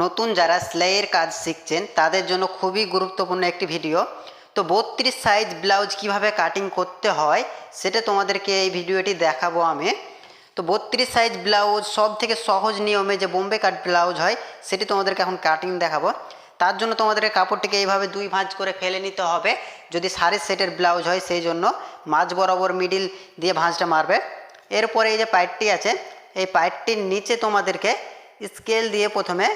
নতুন যারা সেলাইয়ের কাজ শিখছেন, তাদের জন্য খুবই গুরুত্বপূর্ণ একটি ভিডিও। তো বত্রিশ সাইজ ব্লাউজ কীভাবে কাটিং করতে হয়, সেটা তোমাদেরকে এই ভিডিওটি দেখাবো আমি। তো বত্রিশ সাইজ ব্লাউজ সব থেকে সহজ নিয়মে যে বোম্বে কাট ব্লাউজ হয়, সেটি তোমাদেরকে এখন কাটিং দেখাবো। তার জন্য তোমাদেরকে কাপড়টিকে এইভাবে দুই ভাঁজ করে ফেলে নিতে হবে, যদি সাড়ে সেটের ব্লাউজ হয়, সেই জন্য মাঝ বরাবর মিডিল দিয়ে ভাঁজটা মারবে। এরপরে এই যে পাইটটি আছে, এই পাইটটির নিচে তোমাদেরকে স্কেল দিয়ে প্রথমে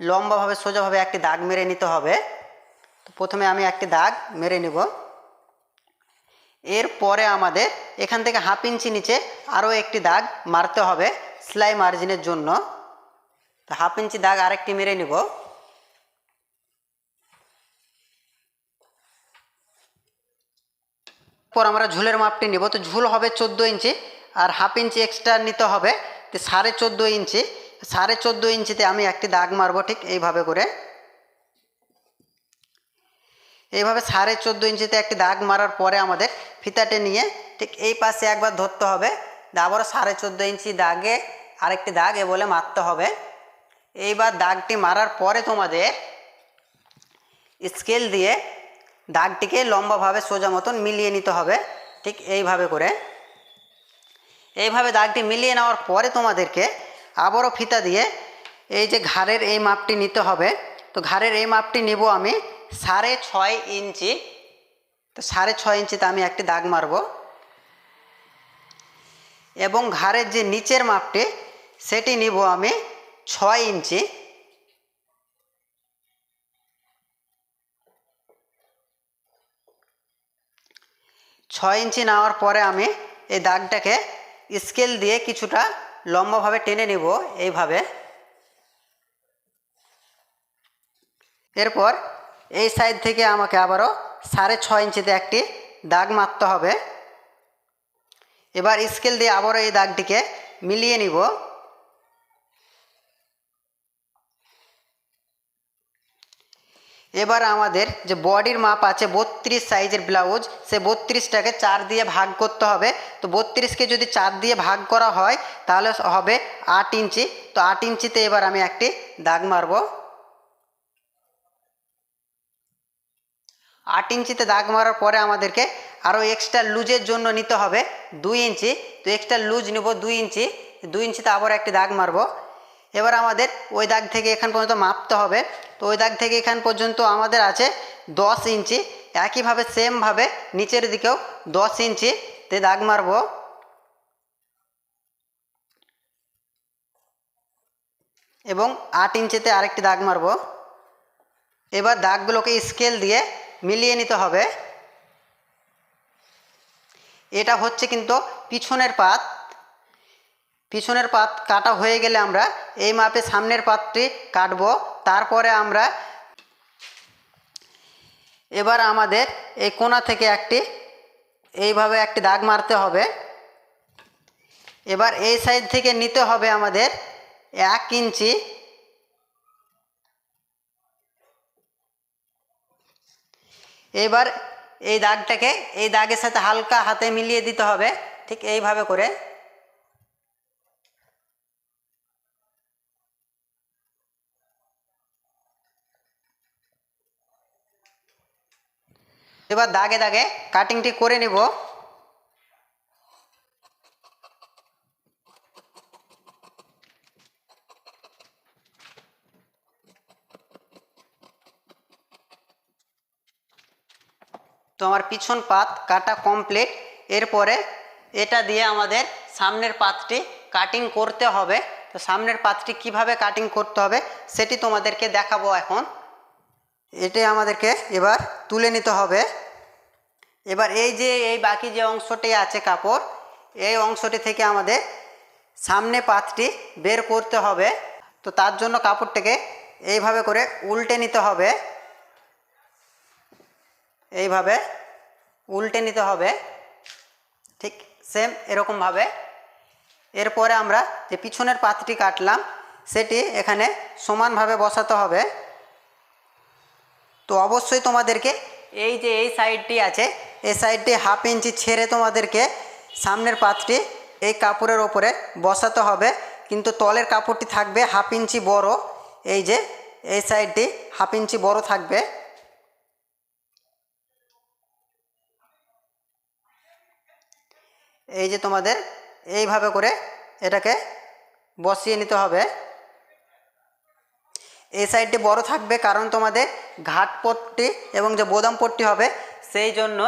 লম্বাভাবে, সোজাভাবে একটি দাগ মেরে নিতে হবে। তো প্রথমে আমি একটি দাগ মেরে নিব। এরপরে আমাদের এখান থেকে হাফ ইঞ্চি নিচে আরও একটি দাগ মারতে হবে সেলাই মার্জিনের জন্য। তো হাফ ইঞ্চি দাগ আরেকটি মেরে নিব। পর আমরা ঝুলের মাপটি নিব। তো ঝুল হবে চোদ্দ ইঞ্চি আর হাফ ইঞ্চি এক্সট্রা নিতে হবে। তো সাড়ে চোদ্দ ইঞ্চি। সাড়ে চোদ্দ ইঞ্চিতে আমি একটি দাগ মারবো ঠিক এইভাবে করে। এইভাবে সাড়ে চোদ্দ ইঞ্চিতে একটি দাগ মারার পরে আমাদের ফিতাটে নিয়ে ঠিক এই পাশে একবার ধরতে হবে। আবারও সাড়ে চোদ্দ ইঞ্চি দাগে আরেকটি দাগ এ বলে মারতে হবে। এইবার দাগটি মারার পরে তোমাদের স্কেল দিয়ে দাগটিকে লম্বাভাবে সোজা মতন মিলিয়ে নিতে হবে ঠিক এইভাবে করে। এইভাবে দাগটি মিলিয়ে নেওয়ার পরে তোমাদেরকে আবারও ফিতা দিয়ে এই যে ঘাড়ের এই মাপটি নিতে হবে। তো ঘাড়ের এই মাপটি নিব আমি সাড়ে ছয় ইঞ্চি। তো সাড়ে ছয় ইঞ্চিতে আমি একটি দাগ মারব। এবং ঘাড়ের যে নিচের মাপটি, সেটি নিব আমি ছয় ইঞ্চি। ছয় ইঞ্চি নেওয়ার পরে আমি এই দাগটাকে স্কেল দিয়ে কিছুটা লম্বাভাবে টেনে নেব এইভাবে। এরপর এই সাইড থেকে আমাকে আবারও সাড়ে ছ ইঞ্চিতে একটি দাগ মারতে হবে। এবার স্কেল দিয়ে আবারও এই দাগটিকে মিলিয়ে নিব। এবার আমাদের যে বডির মাপ আছে বত্রিশ সাইজের ব্লাউজ, সে বত্রিশটাকে চার দিয়ে ভাগ করতে হবে। তো বত্রিশকে যদি চার দিয়ে ভাগ করা হয়, তাহলে হবে আট ইঞ্চি। তো আট ইঞ্চিতে এবার আমি একটি দাগ মারব। আট ইঞ্চিতে দাগ মারার পরে আমাদেরকে আরও এক্সট্রা লুজের জন্য নিতে হবে দুই ইঞ্চি। তো এক্সট্রা লুজ নেব দুই ইঞ্চি। দুই ইঞ্চিতে আবার একটি দাগ মারবো। এবার আমাদের ওই দাগ থেকে এখান পর্যন্ত মাপতে হবে। তো ওই দাগ থেকে এখান পর্যন্ত আমাদের আছে দশ ইঞ্চি। একইভাবে সেমভাবে নিচের দিকেও দশ ইঞ্চি তে দাগ মারব। এবং আট ইঞ্চিতে আরেকটি দাগ মারব। এবার দাগগুলোকে স্কেল দিয়ে মিলিয়ে নিতে হবে। এটা হচ্ছে কিন্তু পিছনের পাত। পিছনের পাত কাটা হয়ে গেলে আমরা এই মাপে সামনের পাতটি কাটব। তারপরে আমরা এবার আমাদের এই কোনা থেকে একটি, এইভাবে একটি দাগ মারতে হবে। এবার এই সাইড থেকে নিতে হবে আমাদের এক ইঞ্চি। এবার এই দাগটাকে, এই দাগের সাথে হালকা হাতে মিলিয়ে দিতে হবে, ঠিক এইভাবে করে। এবার দাগে দাগে কাটিংটি করে নিব। তো আমার পিছন পাত কাটা কমপ্লিট এরপরে এটা দিয়ে আমাদের সামনের পাতটি কাটিং করতে হবে। তো সামনের পাতটি কীভাবে কাটিং করতে হবে সেটি তোমাদেরকে দেখাবো এখন। এটাই আমাদেরকে এবার তুলে নিতে হবে। এবার এই যে, এই বাকি যে অংশটি আছে কাপড়, এই অংশটি থেকে আমাদের সামনে পাতটি বের করতে হবে। তো তার জন্য কাপড়টাকে এইভাবে করে উল্টে নিতে হবে। এইভাবে উল্টে নিতে হবে। ঠিক সেম এরকমভাবে। এরপরে আমরা যে পিছনের পাতটি কাটলাম, সেটি এখানে সমানভাবে বসাতে হবে। তো অবশ্যই তোমাদেরকে এই যে, এই সাইডটি আছে এই সাইডটি হাফ ইঞ্চি ছেড়ে তোমাদেরকে সামনের পাতটি এই কাপড়ের ওপরে বসাতে হবে। কিন্তু তলের কাপড়টি থাকবে হাফ ইঞ্চি বড়। এই যে, এই সাইডটি হাফ ইঞ্চি বড় থাকবে। এই যে তোমাদের, এইভাবে করে এটাকে বসিয়ে নিতে হবে। এই সাইডটি বড় থাকবে কারণ তোমাদের ঘাট পট্টি এবং যে বোদাম পট্টি হবে, সেই জন্য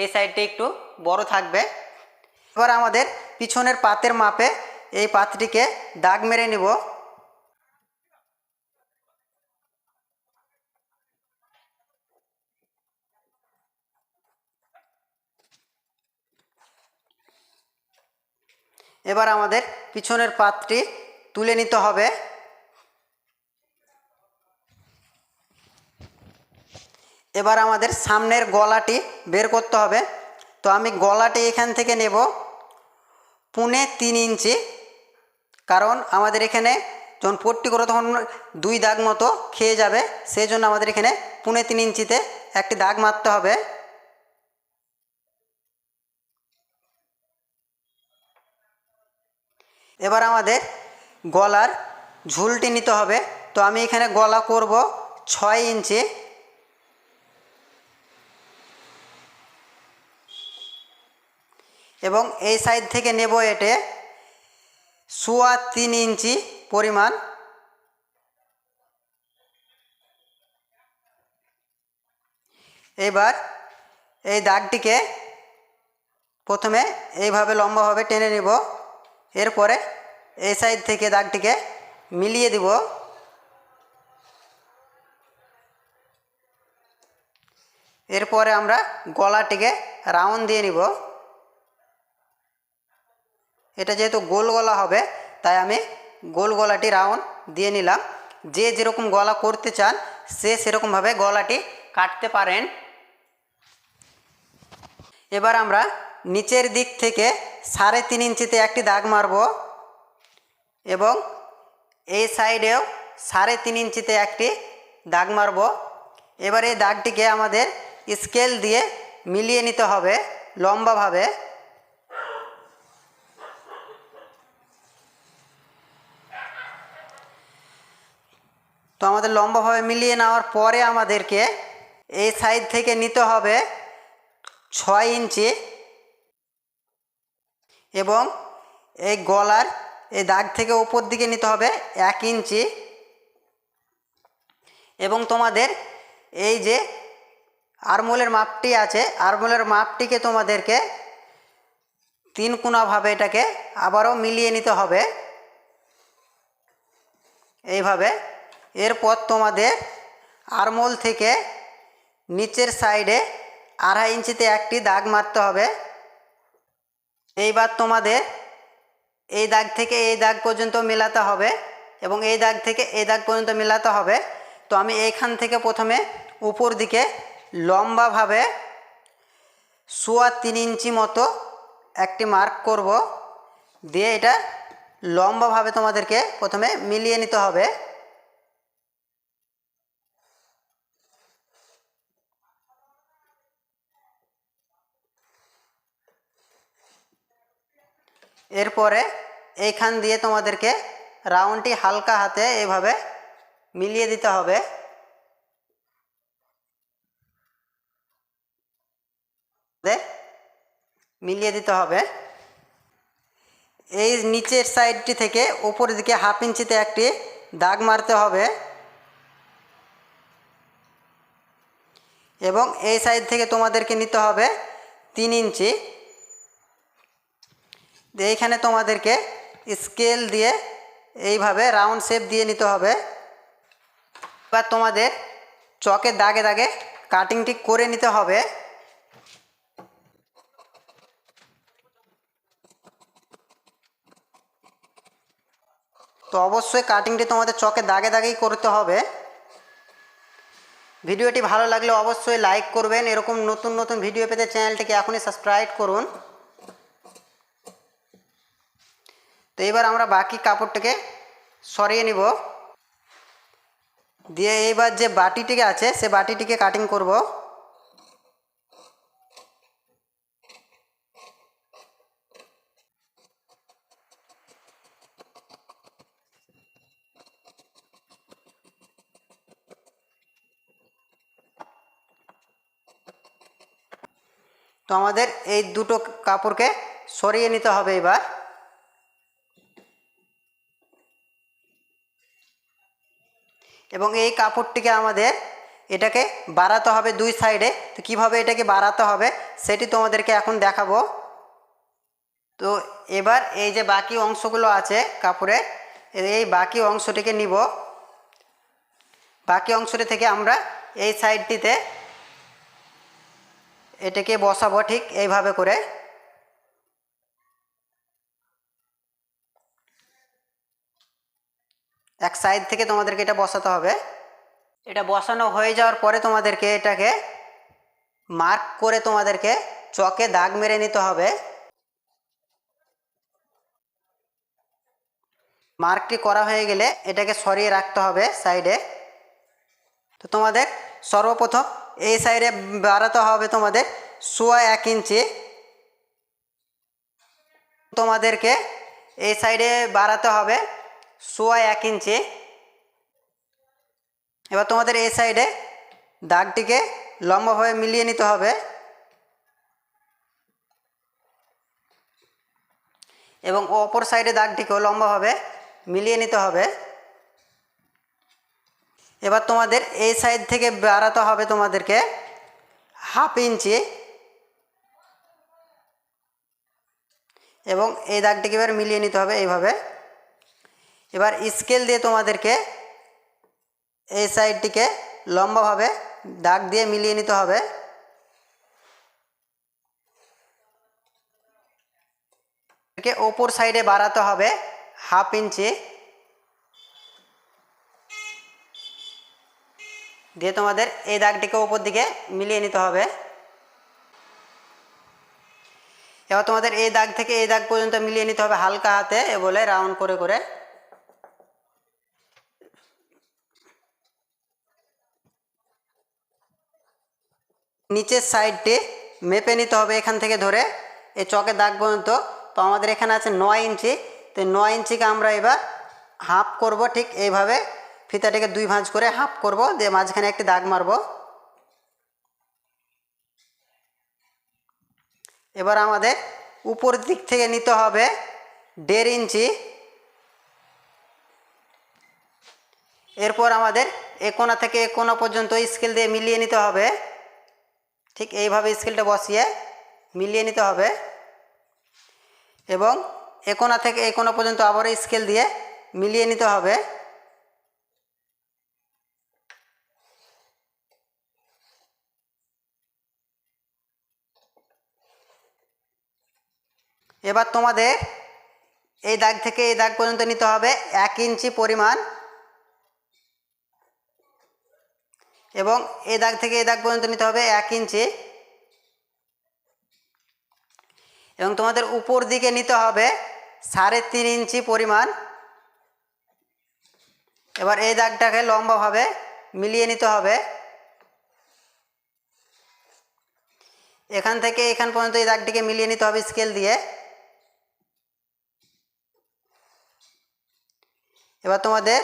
এই সাইডটি একটু বড় থাকবে। এবার আমাদের পিছনের পাতের মাপে এই পাতটিকে দাগ মেরে নিব। এবার আমাদের পিছনের পাতটি তুলে নিতে হবে। এবার আমাদের সামনের গলাটি বের করতে হবে। তো আমি গলাটি এখান থেকে নেব। পুনে তিন ইঞ্চি। কারণ আমাদের এখানে যখন পট্টি করো তখন দুই দাগ মতো খেয়ে যাবে। সেই জন্য আমাদের এখানে পুনে তিন ইঞ্চিতে একটি দাগ মারতে হবে। এবার আমাদের গলার ঝুলটি নিতে হবে। তো আমি এখানে গলা করব ছয় ইঞ্চি। এবং এই সাইড থেকে নেব এটে সোয়া তিন ইঞ্চি পরিমাণ। এবার এই দাগটিকে প্রথমে এইভাবে লম্বাভাবে টেনে নিব। এরপরে এই সাইড থেকে দাগটিকে মিলিয়ে দিব। এরপরে আমরা গলাটিকে রাউন্ড দিয়ে নিব। এটা যেহেতু গোল গলা হবে, তাই আমি গোল গলাটি রাউন্ড দিয়ে নিলাম। যে যেরকম গলা করতে চান, সে সেরকমভাবে গলাটি কাটতে পারেন। এবার আমরা নিচের দিক থেকে সাড়ে তিন ইঞ্চিতে একটি দাগ মারব এবং এই সাইডেও সাড়ে তিন ইঞ্চিতে একটি দাগ মারব। এবার এই দাগটিকে আমাদের স্কেল দিয়ে মিলিয়ে নিতে হবে লম্বাভাবে। তো আমাদের লম্বাভাবে মিলিয়ে নেওয়ার পরে আমাদেরকে এই সাইড থেকে নিতে হবে ছয় ইঞ্চি এবং এই গলার এই দাগ থেকে উপর দিকে নিতে হবে এক ইঞ্চি এবং তোমাদের এই যে আরমোলের মাপটি আছে আরমোলের মাপটিকে তোমাদেরকে তিন কোনাভাবে এটাকে আবারও মিলিয়ে নিতে হবে। এইভাবে এরপর তোমাদের আরমোল থেকে নিচের সাইডে আড়াই ইঞ্চিতে একটি দাগ মারতে হবে। এইবার তোমাদের এই দাগ থেকে এই দাগ পর্যন্ত মেলাতে হবে এবং এই দাগ থেকে এই দাগ পর্যন্ত মেলাতে হবে। তো আমি এইখান থেকে প্রথমে উপর দিকে লম্বাভাবে সোয়া তিন ইঞ্চি মতো একটি মার্ক করব। দিয়ে এটা লম্বাভাবে তোমাদেরকে প্রথমে মিলিয়ে নিতে হবে। এরপরে এইখান দিয়ে তোমাদেরকে রাউন্ডটি হালকা হাতে এভাবে মিলিয়ে দিতে হবে। মিলিয়ে দিতে হবে। এই নিচের সাইডটি থেকে উপরের দিকে হাফ ইঞ্চিতে একটি দাগ মারতে হবে। এবং এই সাইড থেকে তোমাদেরকে নিতে হবে তিন ইঞ্চি। এইখানে তোমাদেরকে স্কেল দিয়ে এইভাবে রাউন্ড শেপ দিয়ে নিতে হবে। এবার তোমাদের চকের দাগে দাগে কাটিংটি করে নিতে হবে। তো অবশ্যই কাটিংটি তোমাদের চকে দাগে দাগেই করতে হবে। ভিডিওটি ভালো লাগলে অবশ্যই লাইক করবেন। এরকম নতুন নতুন ভিডিও পেতে চ্যানেলটিকে এখনই সাবস্ক্রাইব করুন। তো এবার আমরা বাকি কাপড়টাকে সরিয়ে নিব। দিয়ে এইবার যে বাটিটিকে আছে, সে বাটিটিকে কাটিং করব। তো আমাদের এই দুটো কাপড়কে সরিয়ে নিতে হবে এবার। এবং এই কাপড়টিকে আমাদের এটাকে বাড়াতে হবে দুই সাইডে তো কীভাবে এটাকে বাড়াতে হবে সেটি তোমাদেরকে এখন দেখাবো। তো এবার এই যে বাকি অংশগুলো আছে কাপড়ের এই বাকি অংশটিকে নিব। বাকি অংশটি থেকে আমরা এই সাইডটিতে এটাকে বসাবো ঠিক এইভাবে করে। এক সাইড থেকে তোমাদেরকে এটা বসাতে হবে। এটা বসানো হয়ে যাওয়ার পরে তোমাদেরকে এটাকে মার্ক করে তোমাদেরকে চকে দাগ মেরে নিতে হবে। মার্কটি করা হয়ে গেলে এটাকে সরিয়ে রাখতে হবে সাইডে তো তোমাদের সর্বপ্রথম এই সাইডে বাড়াতে হবে তোমাদের সোয়া এক ইঞ্চি। তোমাদেরকে এই সাইডে বাড়াতে হবে। সোয়া এক ইঞ্চি। এবার তোমাদের এই সাইডে দাগটিকে লম্বাভাবে মিলিয়ে নিতে হবে। এবং অপর সাইডে দাগটিকেও লম্বাভাবে মিলিয়ে নিতে হবে। এবার তোমাদের এই সাইড থেকে বাড়াতে হবে তোমাদেরকে হাফ ইঞ্চি। এবং এই দাগটিকে এবার মিলিয়ে নিতে হবে এইভাবে। এবার স্কেল দিয়ে তোমাদেরকে এই সাইডটিকে লম্বাভাবে দাগ দিয়ে মিলিয়ে নিতে হবে। ওপর সাইডে বাড়াতে হবে হাফ ইঞ্চি। দিয়ে তোমাদের এই দাগটিকে ওপর দিকে মিলিয়ে নিতে হবে। এবার তোমাদের এই দাগ থেকে এই দাগ পর্যন্ত মিলিয়ে নিতে হবে হালকা হাতে, এ বলে রাউন্ড করে করে। নিচের সাইডটি মেপে নিতে হবে এখান থেকে ধরে। এই চকের দাগ পর্যন্ত। তো আমাদের এখানে আছে নয় ইঞ্চি। তো নয় ইঞ্চিকে আমরা এবার হাফ করব ঠিক এইভাবে। ফিতাটিকে দুই ভাঁজ করে হাফ করব। দিয়ে মাঝখানে একটি দাগ মারব। এবার আমাদের উপর দিক থেকে নিতে হবে দেড় ইঞ্চি। এরপর আমাদের এ কোণা থেকে এ কোণা পর্যন্ত স্কেল দিয়ে মিলিয়ে নিতে হবে। ঠিক এইভাবে স্কেলটা বসিয়ে মিলিয়ে নিতে হবে। এবং এ কোণা থেকে এ কোণা পর্যন্ত আবার স্কেল দিয়ে মিলিয়ে নিতে হবে। এবার তোমাদের এই দাগ থেকে এই দাগ পর্যন্ত নিতে হবে এক ইঞ্চি পরিমাণ এবং এই দাগ থেকে এই দাগ পর্যন্ত নিতে হবে এক ইঞ্চি। এবং তোমাদের উপর দিকে নিতে হবে সাড়ে তিন ইঞ্চি পরিমাণ। এবার এই দাগটাকে লম্বাভাবে মিলিয়ে নিতে হবে। এখান থেকে এখান পর্যন্ত এই দাগটিকে মিলিয়ে নিতে হবে স্কেল দিয়ে। এবার তোমাদের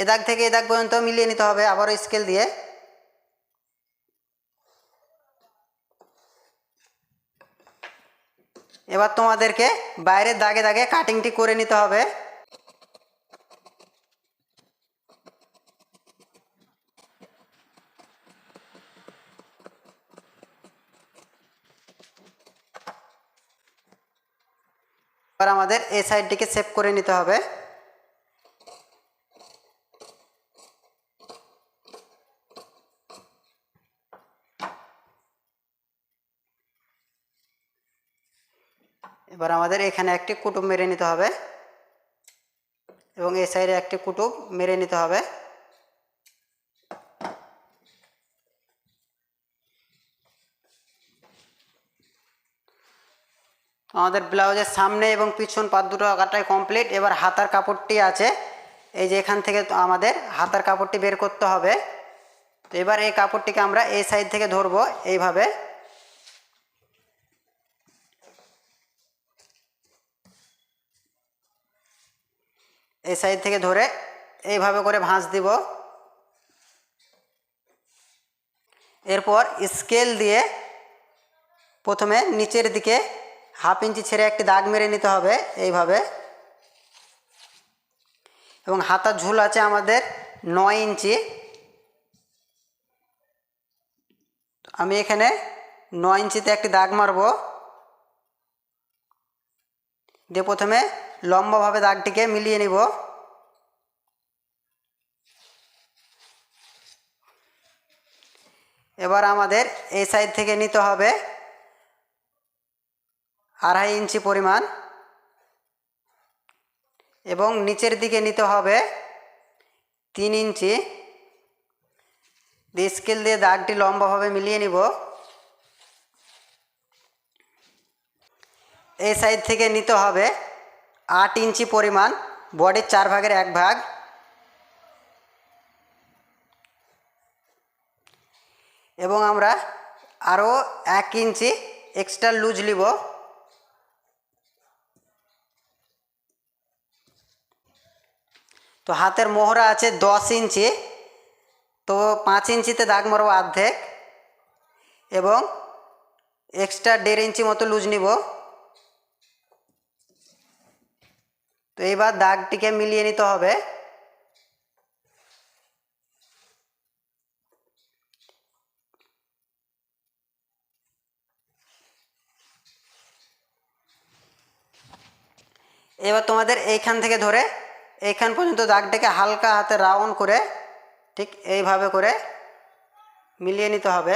এ দাগ থেকে এ দাগ পর্যন্ত মিলিয়ে নিতে হবে আবারও স্কেল দিয়ে। এবার তোমাদেরকে বাইরের দাগে দাগে কাটিংটি করে নিতে হবে। এবার আমাদের এই সাইডটিকে সেভ করে নিতে হবে। এবার আমাদের এখানে একটি কুটুম মেরে নিতে হবে এবং এই সাইডে একটি কুটুম মেরে নিতে হবে। আমাদের ব্লাউজের সামনে এবং পিছন পাত দুটো কাটাই কমপ্লিট। এবার হাতার কাপড়টি আছে। এই যে এখান থেকে আমাদের হাতার কাপড়টি বের করতে হবে। তো এবার এই কাপড়টিকে আমরা এই সাইড থেকে ধরবো এইভাবে। এই সাইড থেকে ধরে এইভাবে করে ভাঁজ দিব। এরপর স্কেল দিয়ে প্রথমে নিচের দিকে হাফ ইঞ্চি ছেড়ে একটি দাগ মেরে নিতে হবে এইভাবে। এবং হাতার ঝুল আছে আমাদের নয় ইঞ্চি। আমি এখানে নয় ইঞ্চিতে একটি দাগ মারব। দিয়ে প্রথমে লম্বাভাবে দাগটিকে মিলিয়ে নিব। এবার আমাদের এই সাইড থেকে নিতে হবে আড়াই ইঞ্চি পরিমাণ এবং নিচের দিকে নিতে হবে তিন ইঞ্চি। স্কেল দিয়ে দাগটি লম্বাভাবে মিলিয়ে নিব। এই সাইড থেকে নিতে হবে আট ইঞ্চি পরিমাণ বডির চার ভাগের এক ভাগ। এবং আমরা আরও এক ইঞ্চি এক্সট্রা লুজ নিব। তো হাতের মোহরা আছে দশ ইঞ্চি, তো পাঁচ ইঞ্চিতে দাগ মারবো অর্ধেক। এবং এক্সট্রা দেড় ইঞ্চি মতো লুজ নিব। তো এবার দাগটিকে মিলিয়ে নিতে হবে। এবার তোমাদের এইখান থেকে ধরে এইখান পর্যন্ত দাগটাকে হালকা হাতে রাউন্ড করে ঠিক এইভাবে করে মিলিয়ে নিতে হবে।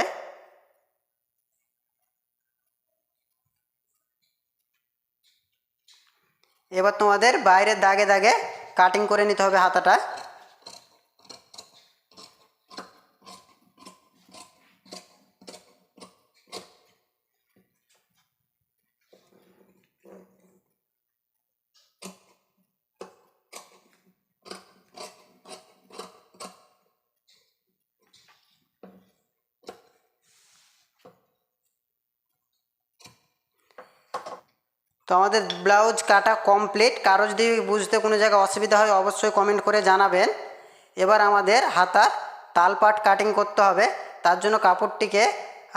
এবার তোমাদের বাইরের দাগে দাগে কাটিং করে নিতে হবে হাতাটা। তো আমাদের ব্লাউজ কাটা কমপ্লিট। কারও যদি বুঝতে কোনো জায়গায় অসুবিধা হয়, অবশ্যই কমেন্ট করে জানাবেন। এবার আমাদের হাতার তালপাট কাটিং করতে হবে। তার জন্য কাপড়টিকে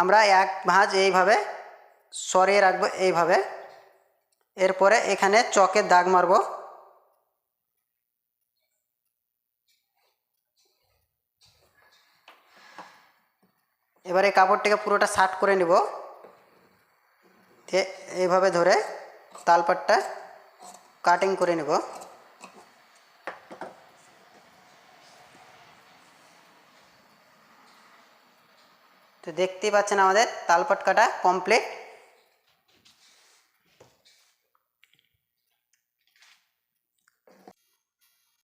আমরা এক ভাঁজ এইভাবে সরিয়ে রাখব এইভাবে। এরপরে এখানে চকের দাগ মারবো। এবারে কাপড়টিকে পুরোটা শার্ট করে নিব। এইভাবে ধরে তালপাটটা কাটিং করে নেব। তো দেখতেই পাচ্ছেন আমাদের তালপাট কাটা কমপ্লিট